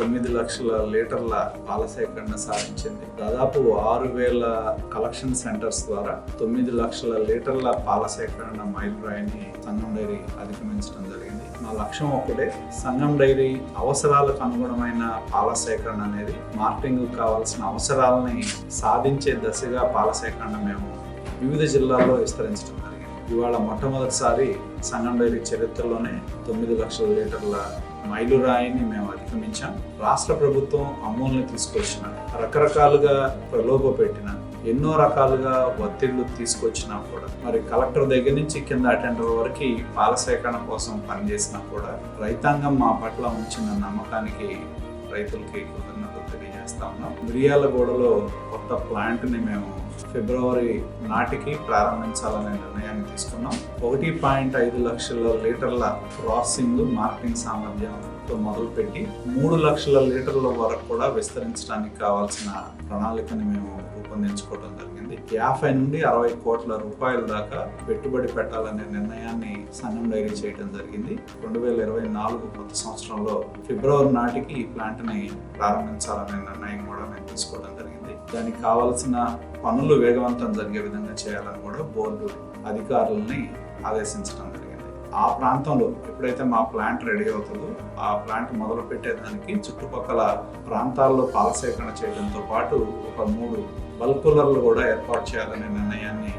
తొమ్మిది లక్షల పాల సేకరణ సాధించింది. దాదాపు ఆరు వేల కలెక్షన్ సెంటర్స్ ద్వారా తొమ్మిది లక్షల లీటర్ల పాల సేకరణ మైలురాయిని సంఘం డైరీ అధిగమించడం జరిగింది. మా లక్ష్యం ఒకటే సంఘం డైరీ అవసరాలకు అనుగుణమైన పాల సేకరణ అనేది మార్కెటింగ్ కావాల్సిన అవసరాలని సాధించే దశగా పాల సేకరణ మేము వివిధ జిల్లాల్లో విస్తరించడం జరిగింది. ఇవాళ మొట్టమొదటిసారి సంగం డైరీ చరిత్రలోనే తొమ్మిది లక్షల లీటర్ల మైలురాయిని మేము అధిగమించాం. రాష్ట్ర ప్రభుత్వం అమూల్ని తీసుకొచ్చిన రకరకాలుగా ప్రలోభ పెట్టిన ఎన్నో రకాలుగా ఒత్తిళ్ళు తీసుకొచ్చినా కూడా మరి కలెక్టర్ దగ్గర నుంచి కింద అటెండర్ వరకు పాల సేకరణ కోసం పనిచేసినా కూడా రైతాంగం మా పట్ల ఉంచిన నమ్మకానికి రైతులకి కృతజ్ఞతలు తెలియజేస్తా ఉన్నాం. మిరియాలగూడలో కొత్త ప్లాంట్ని మేము ఫిబ్రవరి నాటికి ప్రారంభించాలనే నిర్ణయాన్ని తీసుకున్నాం. ఒకటి పాయింట్ ఐదు లక్షల లీటర్ల ప్రాసెసింగ్ మార్కెటింగ్ సామర్థ్యంతో మొదలుపెట్టి మూడు లక్షల లీటర్ల వరకు కూడా విస్తరించడానికి కావాల్సిన ప్రణాళికని మేము రూపొందించుకోవడం జరిగింది. యాభై నుండి అరవై కోట్ల రూపాయల దాకా పెట్టుబడి పెట్టాలనే నిర్ణయాన్ని సంఘం డైరీ చేయడం జరిగింది. రెండు వేల ఇరవై నాలుగు కొత్త సంవత్సరంలో ఫిబ్రవరి నాటికి ఈ ప్లాంట్ని ప్రారంభించాలనే నిర్ణయం కూడా మేము తీసుకోవడం జరిగింది. దానికి కావాల్సిన పనులు వేగవంతం జరిగే విధంగా చేయాలని కూడా బోర్డు అధికారులని ఆదేశించడం జరిగింది. ఆ ప్రాంతంలో ఎప్పుడైతే మా ప్లాంట్ రెడీ అవుతుందో ఆ ప్లాంట్ మొదలు పెట్టేదానికి చుట్టుపక్కల ప్రాంతాల్లో పాల సేకరణ చేయడంతో పాటు ఒక మూడు బల్కులర్లు కూలర్లు కూడా ఏర్పాటు చేయాలనే నిర్ణయాన్ని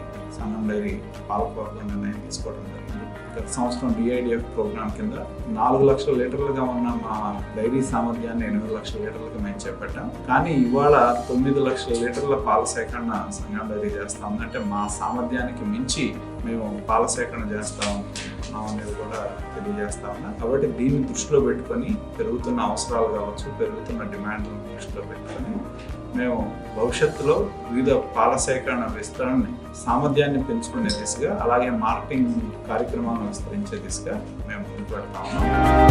సంగం పాలకవర్గం నిర్ణయం తీసుకోవడం జరిగింది. గత సంవత్సరం డిఐడిఎఫ్ ప్రోగ్రామ్ కింద నాలుగు లక్షల లీటర్లుగా ఉన్న మా డైరీ సామర్థ్యాన్ని ఎనిమిది లక్షల లీటర్లుగా మేము చేపట్టాం. కానీ ఇవాళ తొమ్మిది లక్షల లీటర్ల పాల సేకరణ సంఘం డైరీ చేస్తా అంటే మా సామర్థ్యానికి మించి మేము పాల సేకరణ చేస్తాం ఉన్నాం అనేది కూడా తెలియజేస్తా ఉన్నాం. కాబట్టి దీన్ని దృష్టిలో పెట్టుకొని పెరుగుతున్న అవసరాలు కావచ్చు పెరుగుతున్న డిమాండ్లను దృష్టిలో పెట్టుకొని మేము భవిష్యత్తులో వివిధ పాల సేకరణ విస్తరణని సామర్థ్యాన్ని పెంచుకునే దిశగా అలాగే మార్కెటింగ్ కార్యక్రమాలను విస్తరించే దిశగా మేము ముందుకు ఉన్నాం.